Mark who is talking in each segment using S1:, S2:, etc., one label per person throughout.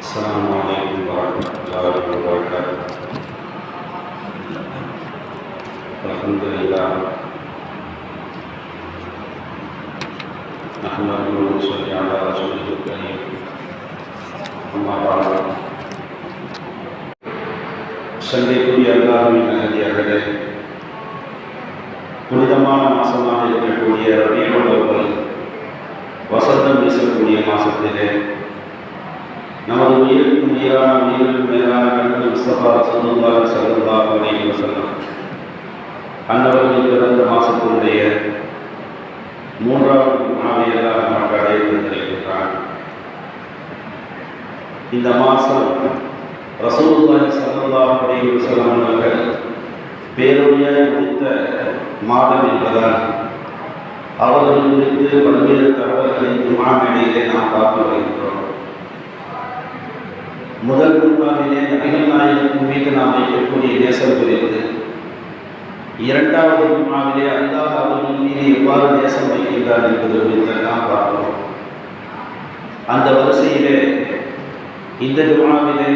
S1: السلام عليكم ورحمة الله وبركاته الحمد لله نحمده ونصلي على رسوله الكريم أما بعد சந்தைக்குரிய அல்லாஹின் நகதியார்களே புனிதமான மாசமாக இருக்கக்கூடிய ரபியுள்ளவர்கள் வசந்தம் வீசக்கூடிய மாசத்திலே நமது உயிருக்கு உயிரான உயிரிலும் மேலான கண்டு முஸ்தபா ரசூலுல்லாஹி ஸல்லல்லாஹு அலைஹி வஸல்லம். அன்னவர்கள் பிறந்த மாசத்தினுடைய மூன்றாவது நாளையெல்லாம் நமக்கு அடைந்திருக்கிறான் இந்த மாதம் ரசூலுல்லாஹி ஸல்லல்லாஹு அலைஹி வஸல்லம் அவர்கள் பேருமையாய் முடித்த மாதம் என்பதால் அவர்கள் குறித்து பல்வேறு தகவல்களை மாநிலையிலே நாம் பார்த்து வருகின்றோம். முதல் குருவானிலே நபிகள்நாயகம் மீது நாம் வைக்கக்கூடிய நேசம் குறித்து இரண்டாவது குருவானிலே அல்லாஹ் அவர்கள் மீது எவ்வாறு நேசம் வைக்கின்றார் என்பது குறித்து நாம் பார்க்கிறோம் அந்த வரிசையிலே இந்த குருவானிலே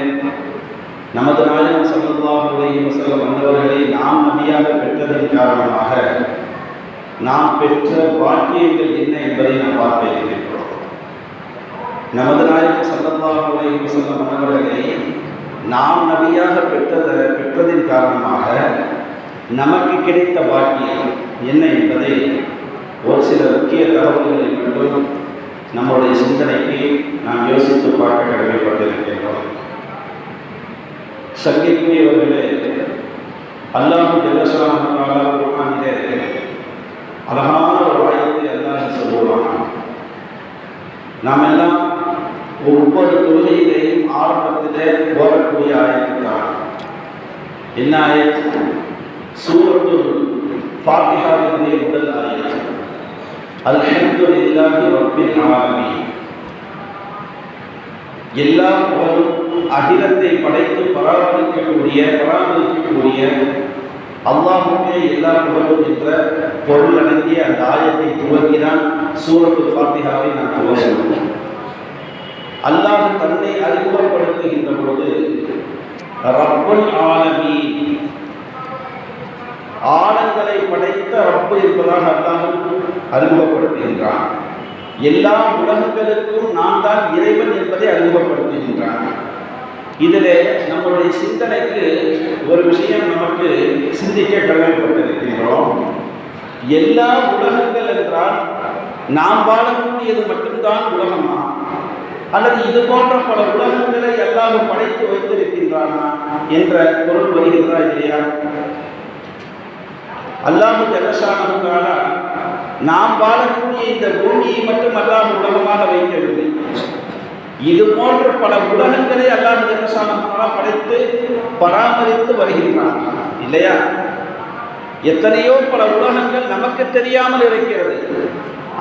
S1: நமது நாயகம் சல்லாஹுடைய சில வந்தவர்களை நாம் நபியாக பெற்றதன் காரணமாக நாம் பெற்ற வாக்கியங்கள் என்ன என்பதை நாம் பார்க்க இருக்கின்றோம். நமது நாயகம் சல்லல்லாஹு அலைஹி வஸல்லம் நாம் நபியாக பெற்றத பெற்றதின் காரணமாக நமக்கு கிடைத்த பாக்கியம் என்ன என்பதை ஒரு சில முக்கிய தகவல்களை மட்டும் நம்முடைய சிந்தனைக்கு நாம் யோசித்து பார்க்க கடமைப்பட்டிருக்கின்றோம். சங்கிக்குரியவர்களே அல்லாஹு ஜல்லசான அழகான ஒரு வாயத்தை அல்லாஹ் சொல்லுவான். நாம் எல்லாம் ஒவ்வொரு தொழுகையிலேயும் ஆரம்பத்திலே போகக்கூடிய ஆயத்துக்கான என்ன ஆயத்து சூரத்து ஃபாத்திஹாவினுடைய முதல் ஆயத்து. அல்ஹம்துலில்லாஹி ரப்பில் ஆலமீன். எல்லா புகழும் அகிலத்தை படைத்து பராமரிக்கக்கூடிய பராமரிக்கக்கூடிய அல்லாஹுமே எல்லா புகழும் என்ற பொருள் அடங்கிய அந்த ஆயத்தை துவங்கினால் சூரத்து ஃபாத்திஹாவை நான் துவங்கினேன் அல்லாஹ் தன்னை அறிமுகப்படுத்துகின்ற பொழுது ரப்பல் ஆலமி ஆழங்களை படைத்த ரப்பு என்பதாக அல்லாஹ் அறிமுகப்படுத்துகின்றான். எல்லா உலகங்களுக்கும் நான் தான் இறைவன் என்பதை அறிமுகப்படுத்துகின்றான். இதில் நம்மளுடைய சிந்தனைக்கு ஒரு விஷயம் நமக்கு சிந்திக்க கடமைப்பட்டிருக்கின்றோம். எல்லா உலகங்கள் என்றால் நாம் வாழக்கூடியது மட்டும்தான் உலகமா? அல்லது இது போன்ற பல உலகங்களை எல்லாரும் படைத்து வைத்திருக்கின்றானா என்ற பொருள் வருகின்றா இல்லையா? அல்லாஹு ஜலசானதுக்கான நாம் வாழக்கூடிய இந்த பூமியை மட்டும் அல்லாஹ் உலகமாக வைக்கவில்லை. இது போன்ற பல உலகங்களை அல்லாஹ் ஜலசானதுக்கான படைத்து பராமரித்து வருகின்றான். இல்லையா? எத்தனையோ பல உலகங்கள் நமக்கு தெரியாமல் இருக்கிறது.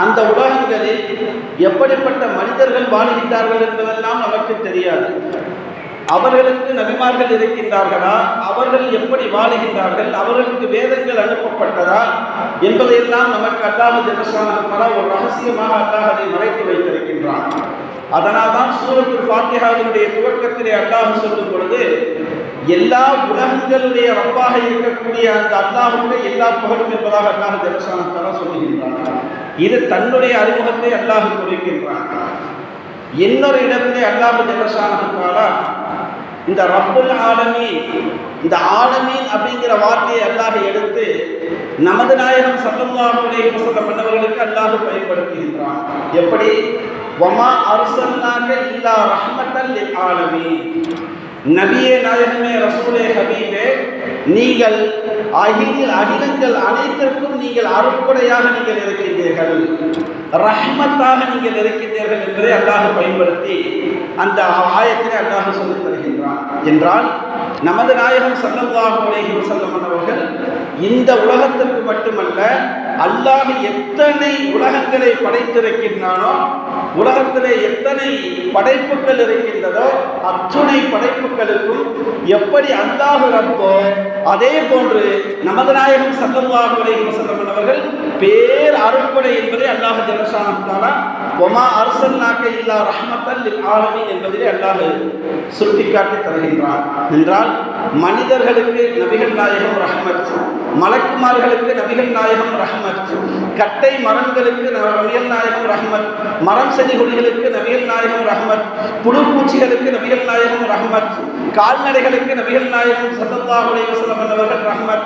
S1: அந்த உலகங்களில் எப்படிப்பட்ட மனிதர்கள் வாழ்கின்றார்கள் என்பதெல்லாம் நமக்கு தெரியாது. அவர்களுக்கு நபிமார்கள் இருக்கின்றார்களா? அவர்கள் எப்படி வாழுகின்றார்கள்? அவர்களுக்கு வேதங்கள் அனுப்பப்பட்டதா? என்பதையெல்லாம் நமக்கு அல்லாஹ் தினசான ஒரு ரகசியமாக அல்லாஹ் அதை மறைத்து வைத்திருக்கின்றான். அதனால் தான் சூரத்துல் ஃபாத்திஹாவினுடைய துவக்கத்திலே அல்லாஹ் சொல்லும் பொழுது எல்லா உலகங்களுடைய ரப்பாக இருக்கக்கூடிய அந்த அல்லாஹுடைய எல்லா புகழும் என்பதாக அல்லாஹ் தினசான சொல்லுகின்றான். இது தன்னுடைய அறிமுகத்தை அல்லாஹ் குறிக்கின்றான் இன்னொரு இடத்திலே அல்லாஹ் ஜனசானா இந்த ரப்புல் ஆலமீன் இந்த ஆலமீன் அப்படிங்கிற வார்த்தையை அல்லாஹ் எடுத்து நமது நாயகம் சல்லுல்லாஹுடைய அலைஹி வஸல்லம் மன்னவர்களுக்கு அல்லாஹ் பயன்படுத்துகின்றான். எப்படி? வமா அர்சல்னாக இல்லா ரஹ்மத்தல் லில் ஆலமீன். நபியே நாயகமே ரசூலே ஹபீபே நீங்கள் அகில் அகிலங்கள் அனைத்திற்கும் நீங்கள் அறுப்படையாக நீங்கள் இருக்கின்றீர்கள். ரஹ்மத்தாக நீங்கள் இருக்கின்றீர்கள் என்பதை அல்லாஹ் பயன்படுத்தி அந்த ஆயத்தினை அல்லாஹ் சொல்லித் தருகின்றான். என்றால் நமது நாயகம் சல்லல்லாஹு அலைஹி வஸல்லம் அவர்கள் இந்த உலகத்திற்கு மட்டுமல்ல அல்லாஹ் எத்தனை உலகங்களை படைத்திருக்கின்றானோ உலகத்திலே எத்தனை படைப்புகள் இருக்கின்றதோ அத்துணை படைப்புகளுக்கும் எப்படி அல்லாஹ் ரப்போ அதே போன்று நமது நாயகம் சல்லல்லாஹு அலைஹி வஸல்லம் அவர்கள் பேர் அருட்கொடை என்பதை அல்லாஹ் ஜலசானத்தாலா ஒமா அரசல்லாக்க இல்லா ரஹ்மத்தல் ஆலமீன் என்பதிலே அல்லாஹ் சுட்டிக்காட்டி தருகின்றான். என்றால் மனிதர்களுக்கு நபிகள் நாயகம் ரஹ்மத் மலக்குமார்களுக்கு நபிகள் நாயகம் ரஹ்மத் கட்டை மரங்களுக்கு நபிகள் நாயகம் ரஹ்மத். மரம் செடி கொடிகளுக்கு நபிகள் நாயகம் ரஹ்மத். புழு பூச்சிகளுக்கு நபிகள் நாயகம் ரஹ்மத். கால்நடைகளுக்கு நவியல் நாயகம் சல்லல்லாஹு அலைஹி வஸல்லம் ரஹ்மத்.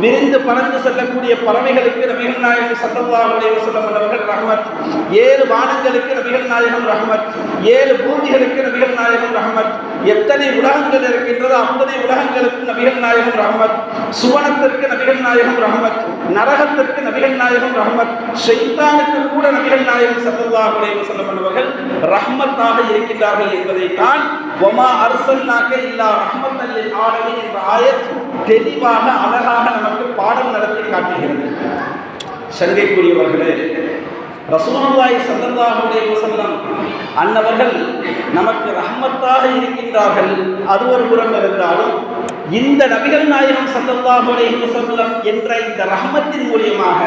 S1: விரிந்து பறந்து செல்லக்கூடிய பறவைகளுக்கு நபிகள் நாயகம் சல்லல்லாஹு அலைஹி வஸல்லம் ரஹ்மத். ஏழு வானங்களுக்கு நபிகள் நாயகம் ரஹ்மத். ஏழு பூமிகளுக்கு நபிகள் நாயகம் ரஹமத். எத்தனை உலகங்கள் இருக்கின்றதோ அத்தனை உலகங்களுக்கு நபிகள் நாயகம் ரஹமத். சுவனத்திற்கு நபிகள் நாயகம் ரஹமத். நரகத்திற்கு நபிகள் நாயகம் ரஹமத். ஷைத்தானுக்கு கூட நபிகள் நாயகம் சல்லல்லாஹு அலைஹி வஸல்லம் என்பவர்கள் ரஹ்மத்தாக இருக்கின்றார்கள் என்பதைத்தான் ஒமா அரசல்னாக்க இல்லா ரஹ்மத்தல் லில் ஆலமீன் என்ற ஆயத் தெளிவாக அழகாக நமக்கு பாடம் நடத்தி காட்டுகிறது. சங்கைக்குரியவர்களே ரசூலுல்லாஹி ஸல்லல்லாஹு வசல்லம் அன்னவர்கள் நமக்கு ரஹ்மத்தாக இருக்கின்றார்கள். அது ஒரு புறம் இருந்தாலும் இந்த நபிகள் நாயகம் ஸல்லல்லாஹு வசல்லம் என்ற இந்த ரஹ்மத்தின் மூலியமாக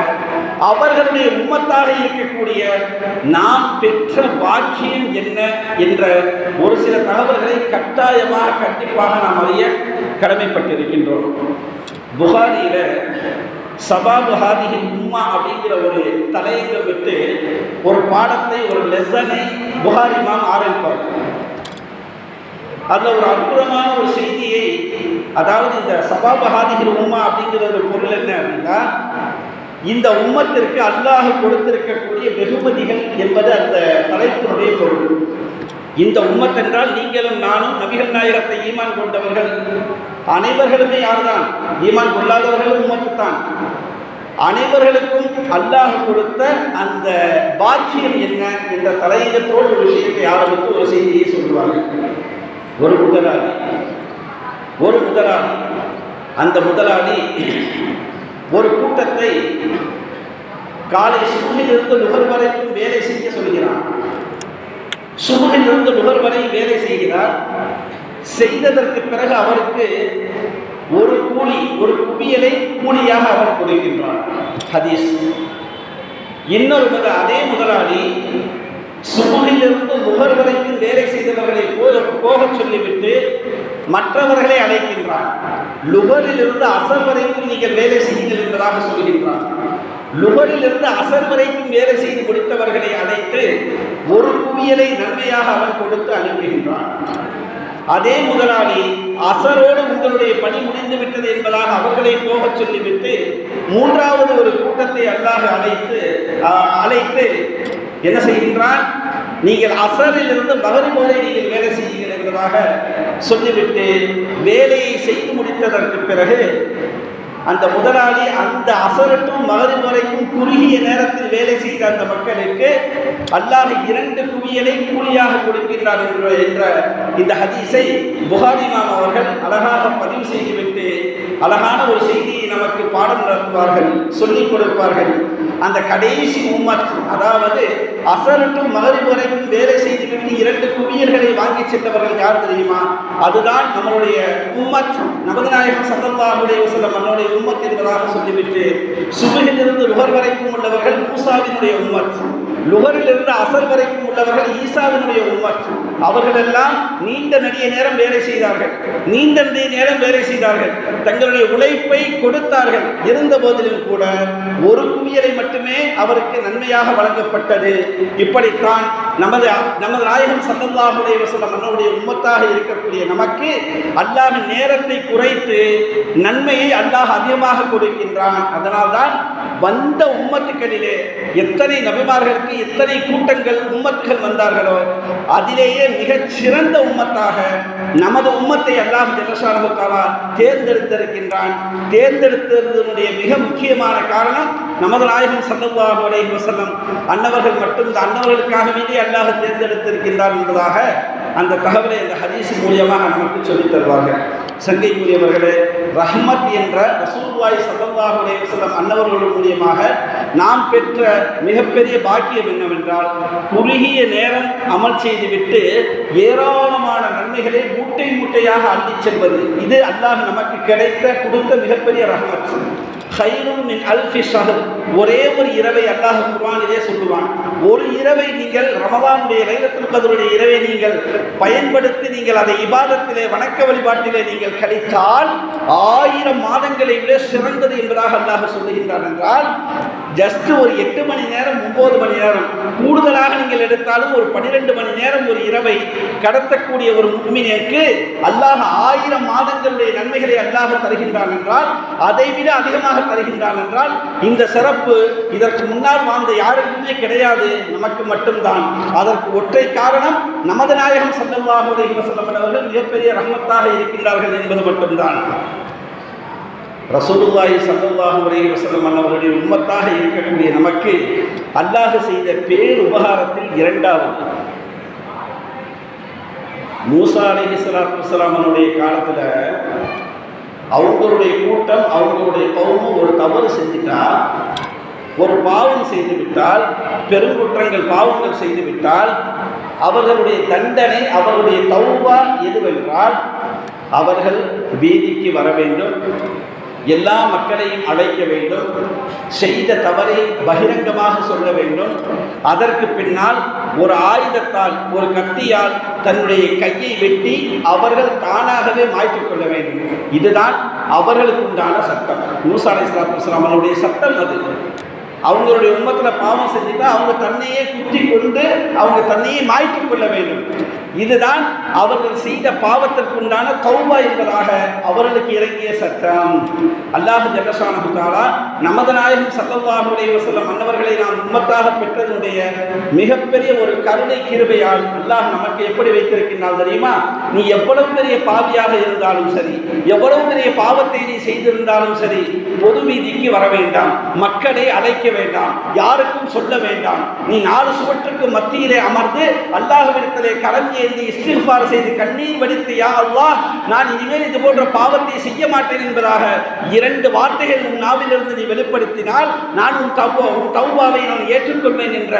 S1: அவர்களுடைய உம்மத்தாக இருக்கக்கூடிய நாம் பெற்ற பாக்கியம் என்ன என்ற ஒரு சில தகவல்களை கட்டாயமாக கண்டிப்பாக நாம் அறிய கடமைப்பட்டிருக்கின்றோம். புகாரியில சபாபு ஹாதிகின் உம்மா அப்படிங்கிற ஒரு தலையங்கம் விட்டு ஒரு பாடத்தை ஒரு லெசனை புகாரி மாம் ஆரம்பிப்பார். அதில் ஒரு அற்புதமான ஒரு செய்தியை அதாவது இந்த சபாபு ஹாதிகின் உம்மா அப்படிங்கிற ஒரு பொருள் என்ன அப்படின்னா இந்த உம்மத்திற்கு அல்லாஹ் கொடுத்திருக்கக்கூடிய வெகுமதிகள் என்பது அந்த தலைப்பினுடைய பொருள். இந்த உம்மத் என்றால் நீங்களும் நானும் நபிகள் நாயகத்தை ஈமான் கொண்டவர்கள். அனைவர்களுமே யார்தான்? ஈமான் கொள்ளாதவர்களும் உம்மத்து தான் அனைவர்களுக்கும் அல்லாஹ் கொடுத்த அந்த பாக்கியம் என்ன என்ற தலையங்கத்தோடு ஒரு விஷயத்தை ஆரம்பித்து ஒரு செய்தியை சொல்லுவார்கள். ஒரு முதலாளி. ஒரு முதலாளி. அந்த முதலாளி ஒரு கூட்டத்தை காலை சுற்றிலிருந்து நுகர் வரைக்கும் வேலை செய்ய சொல்கிறான். சுமையிலிருந்து நுகர் வரை வேலை செய்கிறார். செய்ததற்கு பிறகு அவருக்கு ஒரு கூலி ஒரு குவியலை கூலியாக அவர் கொடுக்கின்றார். ஹதீஸ். இன்னொரு முதல் அதே முதலாளி சுமையிலிருந்து நுகர் வரைக்கும் வேலை செய்தவர்களை போக போகச் சொல்லிவிட்டு மற்றவர்களை அழைக்கின்றான். லுகரிலிருந்து அசர் வரைக்கும் நீங்கள் வேலை செய்யுங்கள் என்பதாக சொல்கின்றார் லுகரிலிருந்து அசர் வரைக்கும் வேலை செய்து முடித்தவர்களை அழைத்து ஒரு குவியலை நன்மையாக அவன் கொடுத்து அனுப்புகின்றான். அதே முதலாளி அசரோடு உங்களுடைய பணி முடிந்து விட்டது என்பதாக அவர்களை போகச் சொல்லிவிட்டு மூன்றாவது ஒரு கூட்டத்தை அல்லாஹ் அழைத்து அழைத்து என்ன செய்கின்றான்? நீங்கள் அசரிலிருந்து மகரிப் வரை நீங்கள் வேலை செய்யுங்கள் என்பதாக சொல்லிவிட்டு வேலையை செய்து முடித்ததற்கு பிறகு அந்த முதலாளி அந்த அசரட்டும் மகரிப் வரைக்கும் குறுகிய நேரத்தில் வேலை செய்த அந்த மக்களுக்கு அல்லாஹ் இரண்டு குவியலை கூலியாக கொடுக்கின்றார் என்ற என்ற இந்த ஹதீஸை புகாரிமாம் அவர்கள் அழகாக பதிவு செய்துவிட்டு அழகான ஒரு செய்தியை நமக்கு பாடம் நடத்துவார்கள் சொல்லிக் கொடுப்பார்கள். அந்த கடைசி உம்மத் அதாவது அசரட்டும் மகரிப் வரைக்கும் வேலை செய்துவிட்டு இரண்டு குவியல்களை வாங்கி சென்றவர்கள் யார் தெரியுமா? அதுதான் நம்மளுடைய உம்மத் நமது நாயகம் சல்லல்லாஹுடைய சில நம்மளுடைய உம்மத் என்பதாக சொல்லிவிட்டு சுபகிலிருந்து நுகர் வரைக்கும் உள்ளவர்கள் மூசாவினுடைய உம்மத். லுகரிலிருந்து அசர் வரைக்கும் உள்ளவர்கள் ஈசாவினுடைய உம்மத் அவர்கள் எல்லாம் நீண்ட நெடிய நேரம் வேலை செய்தார்கள். நீண்ட நெடிய நேரம் வேலை செய்தார்கள். தங்களுடைய உழைப்பை கொடுத்தார்கள். இருந்த போதிலும் கூட ஒரு குவியலை மட்டுமே அவருக்கு நன்மையாக வழங்கப்பட்டது. இப்படித்தான் நமது நமது நாயகம் சல்லல்லாஹுடைய வசனம் நம்முடைய உம்மத்தாக இருக்கக்கூடிய நமக்கு அல்லாஹ் நேரத்தை குறைத்து நன்மையை அல்லாஹ் அதிகமாக கொடுக்கின்றான். அதனால்தான் வந்த உம்மத்துக்களிலே எத்தனை நபிமார்களுக்கு எத்தனை கூட்டங்கள் உம்மத்துகள் வந்தார்களோ அதிலேயே மிகச் சிறந்த உம்மத்தாக நமது உம்மத்தை அல்லாஹ் ஜெகசாரமுத்தாலா தேர்ந்தெடுத்திருக்கின்றான். தேர்ந்தெடுத்ததனுடைய மிக முக்கியமான காரணம் நமது நாயகம் சல்லல்லாஹு அலைஹி வஸல்லம். அன்னவர்கள் மட்டும் இந்த அன்னவர்களுக்காக வேண்டி அல்லாஹ் தேர்ந்தெடுத்திருக்கின்றான் என்பதாக அந்த தகவலை இந்த ஹதீஸ் மூலியமாக நமக்கு சொல்லித் தருவார்கள். சங்கைக்குரியவர்களே ரஹ்மத் என்ற ரசூல்வாய் சல்லல்லாஹு அலைஹி அன்னவர்கள் மூலியமாக நாம் பெற்ற மிகப்பெரிய பாக்கியம் என்னவென்றால் குறுகிய நேரம் அமல் செய்துவிட்டு ஏராளமான நன்மைகளை மூட்டை மூட்டையாக அள்ளிச் செல்வது. இது அல்லாஹ் நமக்கு கிடைத்த கொடுத்த மிகப்பெரிய ரஹ்மத். ஹைரும் மின் அல்ஃபி ஷஹர் ஒரே ஒரு இரவை அல்லாஹ் குர்வானிலே சொல்லுவான். ஒரு இரவை நீங்கள் ரமதானுடைய லைலத்துல் கதருடைய இரவை நீங்கள் பயன்படுத்தி நீங்கள் அதை இபாதத்திலே வணக்க வழிபாட்டிலே நீங்கள் கழித்தால் ஆயிரம் மாதங்களை விட சிறந்தது என்பதாக அல்லாஹ் சொல்லுகின்றான் என்றால் ஜஸ்ட் ஒரு எட்டு மணி நேரம் ஒன்பது மணி நேரம் கூடுதலாக நீங்கள் எடுத்தாலும் ஒரு பன்னிரெண்டு மணி நேரம் ஒரு இரவை கடத்தக்கூடிய ஒரு முக்மினியருக்கு அல்லாஹ் ஆயிரம் மாதங்களுடைய நன்மைகளை அல்லாஹ் தருகின்றான் என்றால் அதை விட அதிகமாக தருகின்றான் என்றால் இந்த சிறப்பு இதற்கு முன்னால் வாழ்ந்த யாருக்குமே கிடையாது நமக்கு மட்டும்தான். அதற்கு ஒற்றை காரணம் நமது நாயகம் சல்லல்லாஹு அலைஹி மிகப்பெரிய ரகமத்தாக இருக்கின்றார்கள் என்பது மட்டும்தான். ரசூலுல்லாஹி ஸல்லல்லாஹு அலைஹி வஸல்லம் அவர்களுடைய உண்மத்தாக இருக்கக்கூடிய நமக்கு அல்லாஹ் செய்த பேர் உபகாரத்தில் இரண்டாவது. மூசா அலைஹி ஸலாத்து வஸலாமனுடைய காலத்தில் அவங்களுடைய கூட்டம் அவங்களுடைய கவுமும் ஒரு தவறு செஞ்சுட்டா ஒரு பாவம் செய்துவிட்டால் பெருங்குற்றங்கள் பாவங்கள் செய்துவிட்டால் அவர்களுடைய தண்டனை அவர்களுடைய தௌவா எதுவென்றால் அவர்கள் வீதிக்கு வர வேண்டும். எல்லா மக்களையும் அழைக்க வேண்டும். செய்த தவறை பகிரங்கமாக சொல்ல வேண்டும். அதற்கு பின்னால் ஒரு ஆயுதத்தால் ஒரு கத்தியால் தன்னுடைய கையை வெட்டி அவர்கள் தானாகவே மாய்த்துக் கொள்ள வேண்டும். இதுதான் அவர்களுக்கு உண்டான சட்டம். மூசா அலை அவனுடைய சட்டம் அது. அவங்களுடைய உண்மத்தில் பாவம் செஞ்சுட்டா அவங்க தன்னையே குத்தி கொண்டு அவங்க தன்னையே மாய்க்கிக் கொள்ள வேண்டும். இதுதான் அவர்கள் செய்த பாவத்திற்குண்டான தௌபா என்பதாக அவர்களுக்கு இறங்கிய சட்டம். அல்லாஹ் ஜல்லசானகுத்தாலா நமது நாயகம் சல்லல்லாஹு அலைஹி மன்னவர்களை நாம் உம்மத்தாக பெற்றதனுடைய மிகப்பெரிய ஒரு கருணை கிருபையால் அல்லாஹ் நமக்கு எப்படி வைத்திருக்கின்றால் தெரியுமா? நீ எவ்வளவு பெரிய பாவியாக இருந்தாலும் சரி எவ்வளவு பெரிய பாவத்தை நீ செய்திருந்தாலும் சரி பொது வீதிக்கு வர வேண்டாம். மக்களை அழைக்க வேண்டாம் யாருக்கும் சொல்ல வேண்டாம். நீ நாலு சுவற்றுக்கு மத்தியிலே அமர்ந்து அல்லாஹ்விடத்திலே கரம் ஏந்தி இஸ்திஃபார் செய்து கண்ணீர் வடித்து யா அல்லாஹ் நான் இனிமேல் இது போன்ற பாவத்தை செய்ய மாட்டேன் என்பதாக இரண்டு வார்த்தைகள் உன் நாவிலிருந்து நீ வெளிப்படுத்தினால் நான் உன் தவ உன் தௌபாவை நான் ஏற்றுக்கொள்வேன் என்ற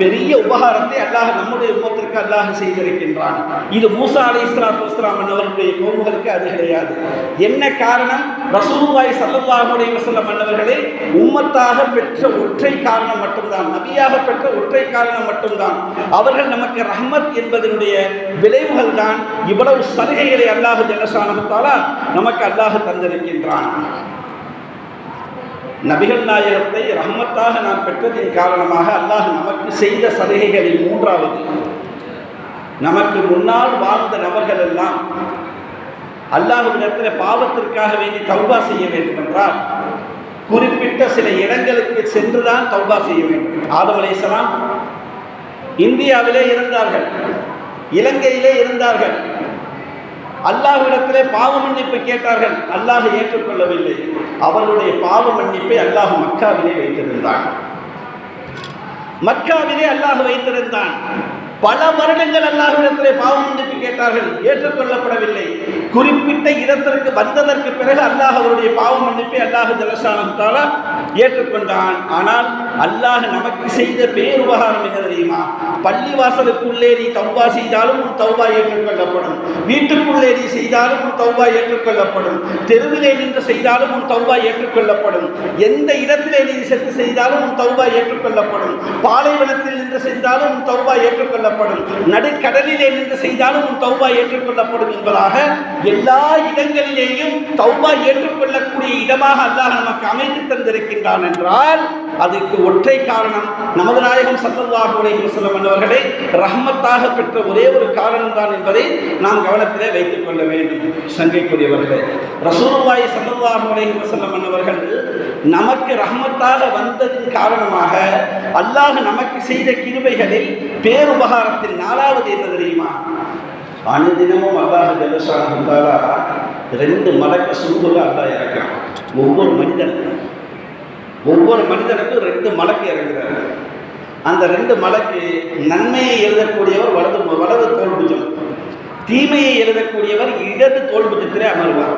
S1: பெரிய உபகாரத்தை அல்லாஹ் நம்முடைய உம்மத்திற்கு அல்லாஹ் செய்திருக்கின்றான். இது மூசா அலி இஸ்லாத்து வஸ்லாம் அவர்களுடைய கோமுகளுக்கு அது கிடையாது. என்ன காரணம்? ரசூலுல்லாஹி சல்லாஹுடைய அலைஹி வஸல்லம் மன்னவர்களே உம்மத்தாக பெற்ற ஒற்றை காரணம் மட்டும்தான். நபியாக பெற்ற ஒற்றை காரணம் மட்டும்தான். அவர்கள் நமக்கு ரஹ்மத் என்பதனுடைய விளைவுகள் தான் இவ்வளவு சலுகைகளை அல்லாஹ் ஜல்லசானகத்தாலா நமக்கு அல்லாஹ் தந்திருக்கின்றான். நபிகள் நாயகத்தை ரஹ்மத்தாக நாம் பெற்றதின் காரணமாக அல்லாஹ் நமக்கு செய்த சலுகைகளில் மூன்றாவது நமக்கு முன்னால் வாழ்ந்த நபர்கள் எல்லாம் அல்லாஹ்விடத்தில் பாவத்திற்காக வேண்டி தௌபா செய்ய வேண்டும் என்றால் குறிப்பிட்ட சில இடங்களுக்கு சென்றுதான் தௌபா செய்ய வேண்டும். ஆதம் அலைஹிஸ்ஸலாம் இந்தியாவிலே இருந்தார்கள் இலங்கையிலே இருந்தார்கள். அல்லாஹ்விடத்திலே பாவ மன்னிப்பு கேட்டார்கள் அல்லாஹ் ஏற்றுக்கொள்ளவில்லை. அவர்களுடைய பாவ மன்னிப்பை அல்லாஹ் மக்காவிலே வைத்திருந்தான். மக்காவிலே அல்லாஹ் வைத்திருந்தான். பல வருடங்கள் அல்லாஹ்விடத்திலே பாவம் மன்னிப்பு கேட்டார்கள். ஏற்றுக்கொள்ளப்படவில்லை. குறிப்பிட்ட இடத்திற்கு வந்ததற்கு பிறகு அல்லாஹ் அவருடைய பாவம் மன்னிப்பை அல்லாஹ் ஜலசானத்தால ஏற்றுக்கொண்டான். ஆனால் அல்லாஹ் நமக்கு செய்த பேருபகாரம் என்ன தெரியுமா? பள்ளி வாசலுக்குள்ளே நீ தௌபா செய்தாலும் உன் தௌபா ஏற்றுக்கொள்ளப்படும். வீட்டுக்குள்ளே நீ செய்தாலும் உன் தௌபா ஏற்றுக்கொள்ளப்படும். தெருவிலே நின்று செய்தாலும் உன் தௌபா ஏற்றுக்கொள்ளப்படும். எந்த இடத்திலே நீ செத்து செய்தாலும் உன் தௌபா ஏற்றுக்கொள்ளப்படும். பாலைவனத்தில் நின்று செய்தாலும் உன் தௌபா ஏற்றுக்கொள்ளப்படும். நடுக்கடலிலே நின்று செய்தாலும் உன் தௌபா ஏற்றுக்கொள்ளப்படும் என்பதாக எல்லா இடங்களிலேயும் தௌபா ஏற்றுக்கொள்ளக்கூடிய இடமாக அல்லாஹ் நமக்கு அமைத்து தந்திருக்கின்றான் என்றால் அதுக்கு ஒற்றை காரணம் நமது நாயகம் சல்லல்லாஹு அலைஹி அவர்களை ரஹமத்தாக பெற்ற ஒரே ஒரு காரணம் தான் என்பதை நாம் கவனத்திலே வைத்துக் கொள்ள வேண்டும். சங்கைக்குரியவர்களே ரசூலுல்லாஹி சல்லல்லாஹு அலைஹி வஸல்லம் அவர்கள் நமக்கு ரஹமத்தாக வந்ததின் காரணமாக அல்லாஹ் நமக்கு செய்த கிருபைகளில் பேருபகாரத்தில் நாலாவது என்ன தெரியுமா? அனுதினமும் அல்லாஹ் ஜலசானந்தாலா ரெண்டு மலக்க சுருகுல அல்லாஹ் இறக்கிறான். ஒவ்வொரு மனிதனுக்கும் ஒவ்வொரு மனிதனுக்கும் ரெண்டு மலக்கு இறங்குறாரு. அந்த ரெண்டு மலக்கு நன்மையை எழுதக்கூடியவர் வலது வலது தோல்புஜம் தீமையை எழுதக்கூடியவர் இடது தோல்புஜத்திலே அமர்வார்.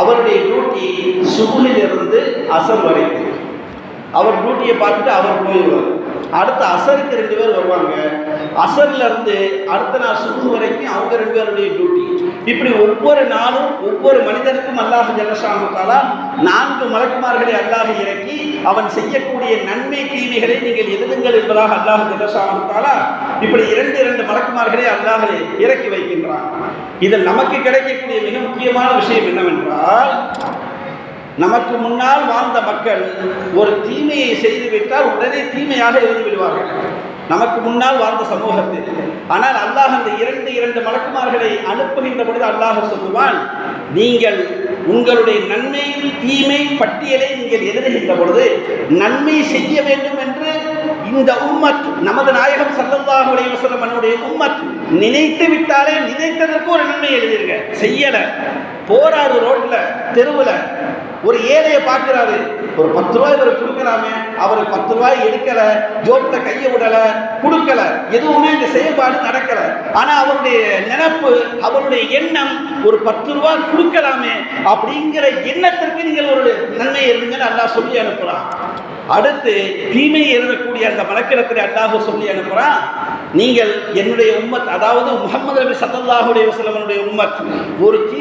S1: அவருடைய டியூட்டி சுகுலிலிருந்து அசல் வரைக்கும். அவர் டியூட்டியை பார்த்துட்டு அவர் போயிடுவார் அடுத்த அசருக்கு ரெண்டு பேர் வருவாங்க. அசர்லேருந்து அடுத்த நாள் சுகு வரைக்கும் அவங்க ரெண்டு பேருடைய டியூட்டி இப்படி ஒவ்வொரு நாளும் ஒவ்வொரு மனிதனுக்கும் அல்லாஹ் ஜல்லஷாமுத்தாலா நான்கு மலக்குமார்களை அல்லாஹ் இறக்கி அவன் செய்யக்கூடிய நன்மை தீமைகளை நீங்கள் எழுதுங்கள் என்பதாக அல்லாஹ் ஜல்லஷாமுத்தாலா இப்படி இரண்டு இரண்டு மலக்குமார்களை அல்லாஹ் இறக்கி வைக்கின்றான். இதில் நமக்கு கிடைக்கக்கூடிய மிக முக்கியமான விஷயம் என்னவென்றால் நமக்கு முன்னால் வாழ்ந்த மக்கள் ஒரு தீமையை செய்துவிட்டால் உடனே தீமையாக எழுதி விடுவார்கள். நமக்கு முன்னால் வாழ்ந்த சமூகத்தில். ஆனால் அல்லாஹ் அந்த இரண்டு இரண்டு மலக்குமார்களை அனுப்புகின்ற பொழுது அல்லாஹ் சொல்லுவான் நீங்கள் உங்களுடைய நன்மை தீமை பட்டியலை நீங்கள் எழுதுகின்ற பொழுது நன்மை செய்ய வேண்டும் என்று இந்த உம்மத் நமது நாயகம் சல்லல்லாஹு அலைஹி வஸல்லம் உம்மத் நினைத்து விட்டாலே நினைத்ததற்கு ஒரு நன்மை எழுதிருங்க. செய்யலை. போறாரு ரோட்ல தெருவில் ஒரு ஏழையை பார்க்கிறாரு. ஒரு பத்து ரூபாய் இவர் கொடுக்கலாமே அவர் பத்து ரூபாய் எடுக்கல ஜோப்ல கையை விடல கொடுக்கல எதுவுமே இந்த செயல்பாடு நடக்கல. ஆனா அவருடைய நினைப்பு அவருடைய எண்ணம் ஒரு பத்து ரூபாய் கொடுக்கலாமே அப்படிங்கிற எண்ணத்திற்கு நீங்கள் ஒரு நன்மை எழுதுங்கன்னு அல்லாஹ் சொல்லி அனுப்புறான். அடுத்து தீமை எழுதக்கூடிய அந்த மலக்கிடத்தில் அல்லாஹ் சொல்லி அனுப்புறான். நீங்கள் என்னுடைய உம்மத் அதாவது முகமது நபி சல்லல்லாஹுடைய உம்மத் ஒரு தீ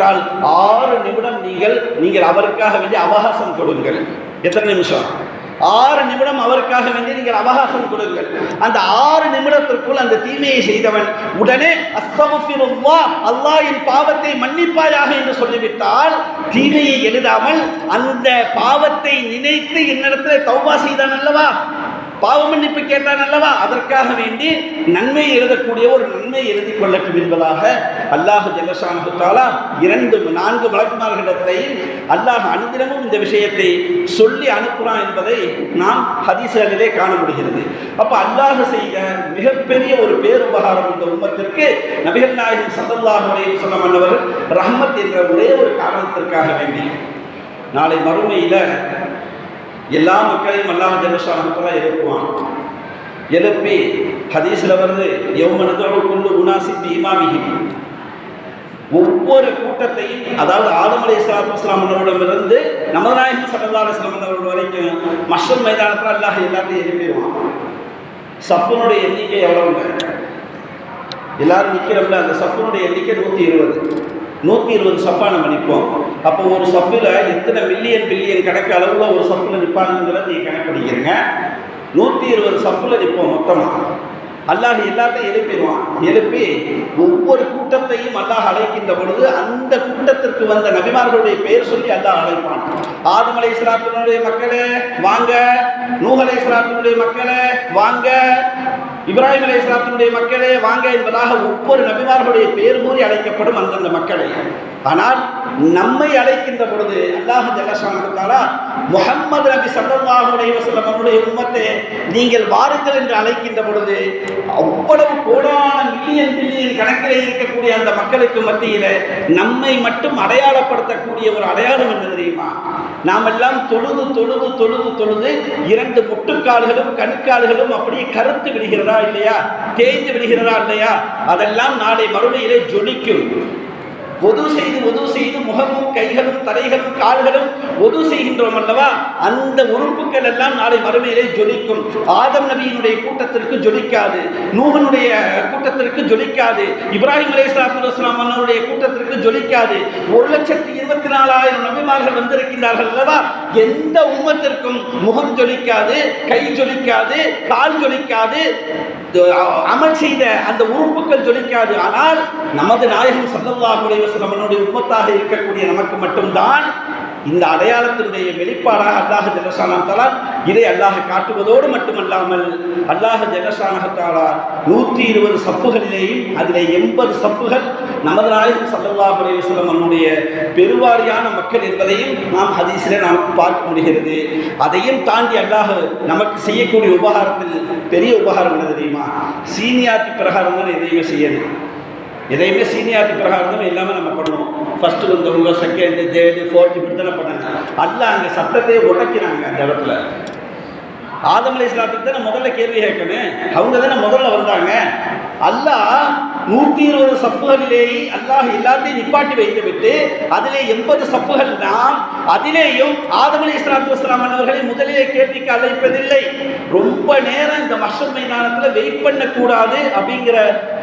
S1: செய்துவிட்டால் ஆறு நிமிடம் நீங்கள் நீங்கள் அவருக்காக வேண்டிய அவகாசம் கொடுங்கள். எத்தனை நிமிஷம்? ஆறு நிமிடம் அவருக்காக வேண்டி நீங்கள் அவகாசம் கொடுங்கள். அந்த ஆறு நிமிடத்திற்குள் அந்த தீமையை செய்தவன் உடனே அஸ்தமஃபிருல்லா அல்லாஹ்வின் பாவத்தை மன்னிப்பாயாக என்று சொல்லிவிட்டால் தீமையை எழுதாமல் அந்த பாவத்தை நினைத்து என்னிடத்தில் தௌபா செய்தான் அல்லவா? பாவ மன்னிப்பு கேட்டான் அல்லவா? அதற்காக வேண்டி நன்மை எழுதக்கூடிய ஒரு நன்மை எழுதி கொள்ளட்டும் என்பதாக அல்லாஹ் ஜல்லஷானுத்தாலா இரண்டு நான்கு வழக்குமார்களிடத்தையும் அல்லாஹ் அனுதினமும் இந்த விஷயத்தை சொல்லி அனுப்புகிறான் என்பதை நாம் ஹதீஸ்களிலே காண முடிகிறது. அப்போ அல்லாஹ் செய்த மிகப்பெரிய ஒரு பேருபகாரம் இந்த உம்மத்திற்கு நபிகள் நாயகம் சல்லல்லாஹு அலைஹி வஸல்லம் மன்னவர் ரஹ்மத் என்ற ஒரே ஒரு காரணத்திற்காக வேண்டி நாளை மறுமையில் எல்லா மக்களையும் அல்லாஹ் ஜல்லஷானத்தெல்லாம் எழுப்புவான். எழுப்பி ஹதீஸில் வருது எவ்வளவு கொண்டு உனாசித்து இமாமிகி ஒவ்வொரு கூட்டத்தையும் அதாவது ஆதம் அலி இஸ்லாத்து இஸ்லாம் அவர்களிடமிருந்து நமநாயகன் சல்லா அலிஸ்லாம் அவர்கள் வரைக்கும் மஷல் மைதானத்தில் அல்லாஹ் எல்லாத்தையும் எழுப்பிடுவான். சஃபனுடைய எண்ணிக்கை எவ்வளவுங்க? எல்லாரும் நிற்கிறோம்ல அந்த சஃபனுடைய எண்ணிக்கை நூற்றி இருபது. நூற்றி இருபது சப்பா நம்ம நிற்போம். அப்போ ஒரு சப்பில் எத்தனை மில்லியன் பில்லியன் கணக்கு அளவில் ஒரு சப்பில் நிற்பாங்கிறத நீங்கள் கணக்கு நூற்றி இருபது சப்பில் நிற்போம் மொத்தமாக அல்லாஹ் எல்லாத்தையும் எழுப்பிடுவான். எழுப்பி ஒவ்வொரு கூட்டத்தையும் அல்லாஹ் அழைக்கின்ற பொழுது அந்த கூட்டத்திற்கு வந்த நபிமார்களுடைய பெயர் சொல்லி அல்லாஹ் அழைப்பான். ஆதம் அலை இஸ்லாத்தினுடைய மக்களே வாங்க. நூகலை இஸ்லாத்தினுடைய மக்களே வாங்க. இப்ராஹிம் அலி இஸ்லாத்தினுடைய மக்களே வாங்க என்பதாக ஒவ்வொரு நபிமார்களுடைய பெயர் கூறி அழைக்கப்படும் அந்தந்த மக்களை. ஆனால் நம்மை அழைக்கின்ற பொழுது அல்லாஹ் ஜல்லஷானுக்காலா முகம்மது நபி சல்லாஹுடைய அலைஹி உண்மத்தை அவருடைய உம்மத்தை நீங்கள் வாருங்கள் என்று அழைக்கின்ற பொழுது அவ்வளவு கோடான மில்லியன் மில்லியன் கணக்கிலே இருக்கக்கூடிய அந்த மக்களுக்கு மத்தியில் நம்மை மட்டும் அடையாளப்படுத்தக்கூடிய ஒரு அடையாளம் என்ன தெரியுமா? நாம் எல்லாம் தொழுது தொழுது தொழுது தொழுது இரண்டு முட்டுக்கால்களும் கணுக்கால்களும் அப்படியே கருத்து விடுகிறதா இல்லையா? தேய்ந்து விடுகிறதா இல்லையா? அதெல்லாம் நாளை மறுமையிலே ஜொலிக்கும். ஒது செய்து ஒது செய்து முகமும் கைகளும் தலைகளும் கால்களும் ஒது செய்கின்றோம் அல்லவா அந்த உறுப்புகள் எல்லாம் நாளை மறுமையிலே ஜொலிக்கும் ஆதம் நபியினுடைய கூட்டத்திற்கு ஜொலிக்காது நூகனுடைய கூட்டத்திற்கு ஜொலிக்காது இப்ராஹிம் அலை இஸ்லாத்துலாம் அண்ணனுடைய கூட்டத்திற்கு ஜொலிக்காது ஒரு லட்சத்தி இருபத்தி நாலாயிரம் நபிமார்கள் வந்திருக்கின்றார்கள் அல்லவா எந்த உம்மத்திற்கும் முகம் ஜொலிக்காது கை ஜொலிக்காது கால் ஜொலிக்காது அமல் செய்த அந்த உறுப்புகள் ஜொலிக்காது ஆனால் நமது நாயகம் சல்லல்லாஹு அலைஹி வஸல்லம் உம்மத்தாக இருக்கக்கூடிய நமக்கு மட்டும்தான் இந்த அடையாளத்தினுடைய வெளிப்பாடாக அல்லாஹ் ஜல்லஷானத்தாலா இதை அல்லாஹ் காட்டுவதோடு மட்டுமல்லாமல் அல்லாஹ் ஜல்லஷானகத்தாலா நூற்றி இருபது சப்புகளிலேயும் அதில் எண்பது சப்புகள் நமது நாயகம் சல்லல்லாஹு அலைஹி நம்முடைய பெருவாரியான மக்கள் என்பதையும் நாம் ஹதீஸிலே நாம் பார்க்க முடிகிறது. அதையும் தாண்டி அல்லாஹ் நமக்கு செய்யக்கூடிய உபகாரத்தில் பெரிய உபகாரம் என்ன தெரியுமா? சீனியார்த்தி பிரகாரம் தான் எதையுமே செய்யணும். எதையுமே சீனியாரிட்டி பிரகாரம் தான் எல்லாமே நம்ம பண்ணுவோம். ஃபஸ்ட்டு வந்தவங்க செகண்டு தேர்டு ஃபோர்த் இப்படி தானே பண்ணாங்க. அல்ல அங்கே சத்தத்தையே உடைக்கிறாங்க அந்த இடத்துல. ஆதம் அலி இஸ்லாத்துக்கு தானே முதல்ல கேள்வி கேட்கணும். அவங்க தானே முதல்ல வந்தாங்க. அல்லாஹ் நூற்றி இருபது சப்புகளிலேயே அல்லாஹ் எல்லாத்தையும் நிப்பாட்டி வைத்து விட்டு அதிலே எண்பது சப்புகள் நாம் அதிலேயும் ஆதம் அலி இஸ்லாத்து வஸ்லாம் அவர்களை முதலிலே கேள்விக்கு அழைப்பதில்லை. ரொம்ப நேரம் இந்த மஷர் மைதானத்தில் வெயிட் பண்ணக்கூடாது அப்படிங்கிற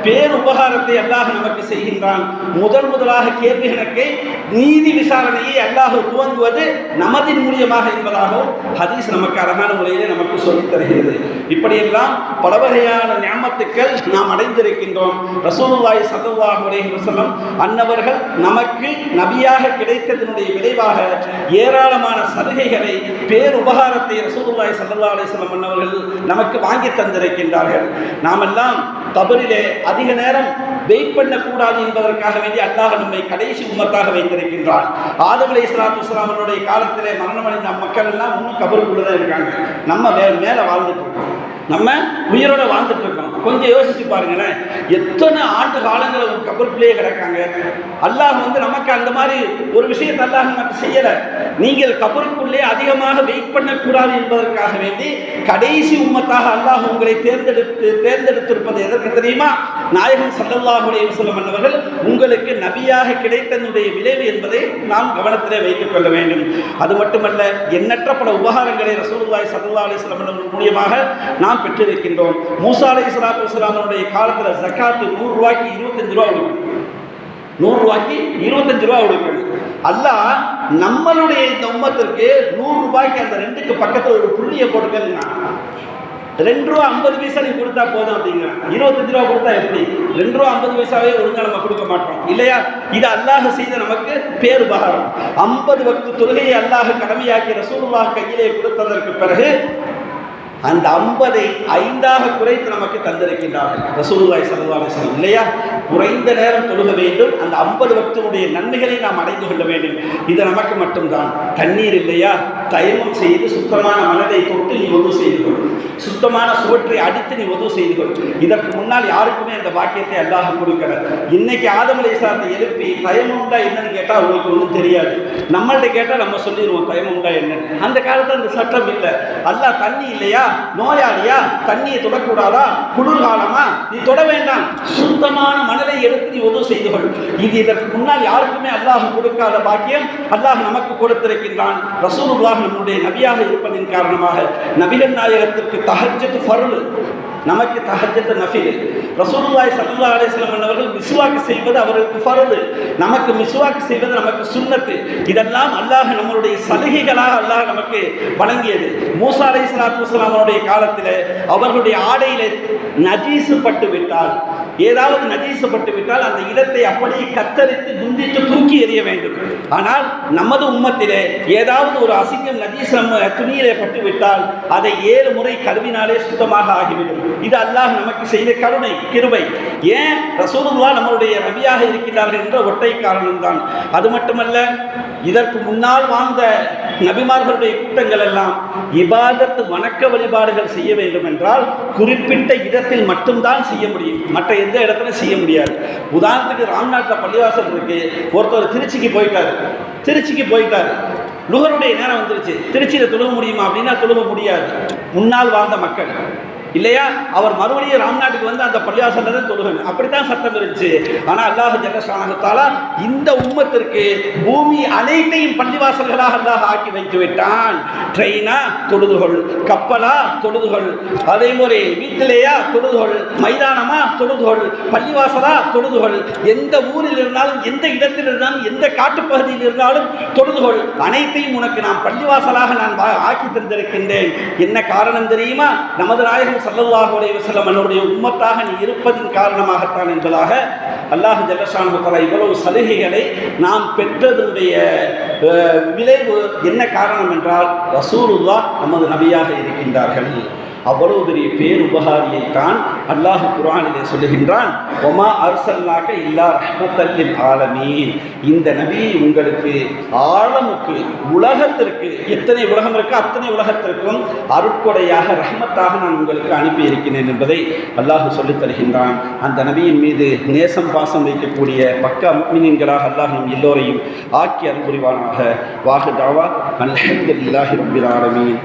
S1: பேர் உபகாரத்தை அல்லாஹ் நமக்கு செய்கின்றான். முதல் முதலாக கேள்வி கணக்கை நீதி விசாரணையை அல்லாஹ் துவங்குவது நமதின் மூலியமாக என்பதாகவும் ஹதீஸ் நமக்கு அழகான முறையிலே நமக்கு சொல்லித் தருகிறது. இப்படியெல்லாம் பல வகையான ஞாபகத்துக்கள் நாம் அடைந்திருக்கின்றோம். ரசூலுல்லாஹி ஸல்லல்லாஹு அலைஹி அன்னவர்கள் நமக்கு நபியாக கிடைத்ததனுடைய விளைவாக ஏராளமான சலுகைகளை பேர் உபகாரத்தை ரசூலுல்லாஹி ஸல்லல்லாஹு அன்னவர்கள் நமக்கு வாங்கி தந்திருக்கின்றார்கள். நாமெல்லாம் தபரிலே அதிக நேரம் வெயிட் பண்ணக்கூடாது என்பதற்காக வேண்டி அல்லாஹ் நம்மை கடைசி உம்மத்தாக வைத்திருக்கின்றான். ஆதம் அலி இஸ்லாத்து இஸ்லாமனுடைய காலத்திலே மரணமடைந்த மக்கள் எல்லாம் இன்னும் கபருக்குள்ளதான் இருக்காங்க. நம்ம மே மேலே வாழ்ந்துட்டு இருக்கோம். நம்ம உயிரோட வாழ்ந்துட்டு இருக்கோம். கொஞ்சம் யோசிச்சு பாருங்களேன். எத்தனை ஆண்டு காலங்கள் ஒரு கபருக்குள்ளேயே கிடக்காங்க. அல்லாஹ் வந்து நமக்கு அந்த மாதிரி ஒரு விஷயத்தை அல்லாஹ் நமக்கு செய்யலை. நீங்கள் கபருக்குள்ளே அதிகமாக வெயிட் பண்ணக்கூடாது என்பதற்காக வேண்டி கடைசி உம்மத்தாக அல்லாஹ் உங்களை தேர்ந்தெடுத்து தேர்ந்தெடுத்திருப்பது எதற்கு தெரியுமா? நாயகம் சல்லல்லாஹுடைய சொல்லம் வஸல்லம் உங்களுக்கு நபியாக கிடைத்தனுடைய விளைவு என்பதை நாம் கவனத்திலே வைத்துக் கொள்ள வேண்டும். அது மட்டுமல்ல எண்ணற்ற பல உபகாரங்களை ரசூலுல்லாய் சல்லா அலிஸ்லாம் மூலியமாக நாம் பெற்றிருக்கின்றோம். மூசா அலைஹி சலாத்து வலாமனுடைய காலத்தில் ஜக்காத்து நூறு ரூபாய்க்கு இருபத்தஞ்சு ரூபா கொடுக்கும். நூறு ரூபாய்க்கு இருபத்தஞ்சு ரூபா கொடுக்கணும் அல்ல நம்மளுடைய இந்த உம்மத்திற்கு நூறு ரூபாய்க்கு அந்த ரெண்டுக்கு பக்கத்தில் ஒரு புள்ளியை போட்டுக்கங்க ரெண்டு ரூபா ஐம்பது பைசா நீ கொடுத்தா போதும் அப்படிங்கிறான். இருபத்தஞ்சு ரூபா கொடுத்தா எப்படி? ரெண்டு ரூபா ஐம்பது பைசாவே ஒழுங்கா நம்ம கொடுக்க மாட்டோம். இல்லையா? இது அல்லாஹ் செய்த நமக்கு பேருபகாரம் ஐம்பது வக்து தொழுகையை அல்லாஹ் கடமையாக்கி ரசூலுல்லாஹ் கையிலே கொடுத்ததற்கு பிறகு அந்த ஐம்பதை ஐந்தாக குறைத்து நமக்கு தந்திருக்கின்றார்கள் ரசூலுல்லாஹி ஸல்லல்லாஹு இல்லையா? குறைந்த நேரம் தொழுக வேண்டும். அந்த ஐம்பது பக்தனுடைய நன்மைகளை நாம் அடைந்து கொள்ள வேண்டும். இது நமக்கு மட்டும்தான். தண்ணீர் இல்லையா? தயமம் செய்து சுத்தமான மனதை தொட்டு நீ ஒது செய்து கொள். சுத்தமான சுவற்றை அடித்து நீ ஒது செய்து கொள். இதற்கு முன்னால் யாருக்குமே அந்த பாக்கியத்தை அல்லாஹ் கொடுக்கல. இன்னைக்கு ஆதமலை சார்ந்த எழுப்பி தயமம்டா என்னன்னு கேட்டால் அவங்களுக்கு ஒன்றும் தெரியாது. நம்மள்ட்ட கேட்டால் நம்ம சொல்லிடுவோம் தயமம்டா என்னன்னு. அந்த காலத்தில் அந்த சட்டம் இல்லை. அல்லா தண்ணி இல்லையா? நோயாளியா? தண்ணியை தொடக்கூடாதா? குளிர்காலமா? நீ தொட வேண்டாம். சுத்தமான மணலை எடுத்து நீ உதவு செய்து கொள். இது இதற்கு முன்னால் யாருக்குமே அல்லாஹ் கொடுக்காத பாக்கியம். அல்லாஹ் நமக்கு கொடுத்திருக்கின்றான். ரசூலுல்லாஹ் நம்முடைய நபியாக இருப்பதின் காரணமாக. நபிகள் நாயகத்திற்கு தகச்சது பருள் நமக்கு தஹஜ்ஜத் நஃபில் ரசூலுல்லாய் சல்லா அலிஸ்லாம் வஸல்லம் அவர்கள் மிஸ்வாக் செய்வது அவர்களுக்கு ஃபர்து. நமக்கு மிஸ்வாக் செய்வது நமக்கு சுன்னத்து. இதெல்லாம் அல்லாஹ் நம்மளுடைய சலுகைகளாக அல்லாஹ் நமக்கு வழங்கியது. மூசா அலைஹிஸ்ஸலாத்து வஸலாம் அவருடைய காலத்தில் அவர்களுடைய ஆடையிலே நஜீசு பட்டு விட்டால் ஏதாவது நஜீசு பட்டு விட்டால் அந்த இடத்தை அப்படியே கத்தரித்து குந்தித்து தூக்கி எறிய வேண்டும். ஆனால் நமது உம்மத்திலே ஏதாவது ஒரு அசிங்கம் நஜீஸ் நம்ம துணியிலே பட்டு விட்டால் அதை ஏழு முறை கழுவினாலே சுத்தமாக ஆகிவிடும். இது அல்லாஹ் நமக்கு செய்த கருணை கிருபை. ஏன் ரசூலுல்லா நம்மளுடைய நபியாக இருக்கிறார்கள் என்ற ஒற்றை காரணம்தான். அது மட்டுமல்ல இதற்கு முன்னால் வாழ்ந்த நபிமார்களுடைய கூட்டங்கள் எல்லாம் இபாதத்து வணக்க வழிபாடுகள் செய்ய வேண்டும் என்றால் குறிப்பிட்ட இடத்தில் மட்டும்தான் செய்ய முடியும். மற்ற எந்த இடத்துலையும் செய்ய முடியாது. உதாரணத்துக்கு ராம்நாட்டில் பள்ளிவாசல் இருக்கு. ஒருத்தர் திருச்சிக்கு போயிட்டார். திருச்சிக்கு போயிட்டார். லுகருடைய நேரம் வந்துருச்சு. திருச்சியில் தொழுக முடியுமா அப்படின்னா தொழுக முடியாது. முன்னால் வாழ்ந்த மக்கள். இல்லையா? அவர் மறுபடியும் ராம்நாட்டுக்கு வந்து அந்த பள்ளிவாசல்ல தான் தொழுகணும். அப்படித்தான் சட்டம் இருந்துச்சு. ஆனால் அல்லாஹ் ஜல்லஷானகத்தாலா இந்த உம்மத்திற்கு பூமி அனைத்தையும் பள்ளிவாசல்களாக அல்லாஹ் ஆக்கி வைத்து விட்டான். ட்ரெயினா தொழுதுகொள் கப்பலா தொழுதுகொள் அதே மாதிரி வீட்டிலேயா தொழுதுகொள் மைதானமா தொழுதுகொள் பள்ளிவாசலா தொழுதுகொள் எந்த ஊரில் இருந்தாலும் எந்த இடத்தில் இருந்தாலும் எந்த காட்டுப்பகுதியில் இருந்தாலும் தொழுதுகொள். அனைத்தையும் உனக்கு நான் பள்ளிவாசலாக நான் வா- ஆக்கி தந்திருக்கின்றேன். என்ன காரணம் தெரியுமா? நமது நாயகம் நாயகம் அலைஹி வஸல்லம் அவருடைய உம்மத்தாக நீ இருப்பதின் காரணமாகத்தான் என்பதாக அல்லாஹ் ஜல்லஷானு இவ்வளவு சலுகைகளை நாம் பெற்றதனுடைய விளைவு என்ன காரணம் என்றால் ரசூருல்லா நமது நபியாக இருக்கின்றார்கள். அவ்வளவு பெரிய பேருபகாரியை தான் அல்லாஹ் குரானிலே சொல்லுகின்றான். ஒமா அர்சல்லாக்க இல்லா ரஹ்மத்தல்லில் ஆலமீன். இந்த நபி உங்களுக்கு ஆழமுக்கு உலகத்திற்கு எத்தனை உலகம் இருக்கோ அத்தனை உலகத்திற்கும் அருட்கொடையாக ரஹ்மத்தாக நான் உங்களுக்கு அனுப்பி இருக்கிறேன் என்பதை அல்லாஹ் சொல்லித் தருகின்றான். அந்த நபியின் மீது நேசம் பாசம் வைக்கக்கூடிய பக்க மீன்களாக அல்லாஹ் நம் எல்லோரையும் ஆக்கி அன்புரிவானாக வாகு தாவா அல்ஹம்துலில்லாஹி ரப்பில் ஆலமீன்.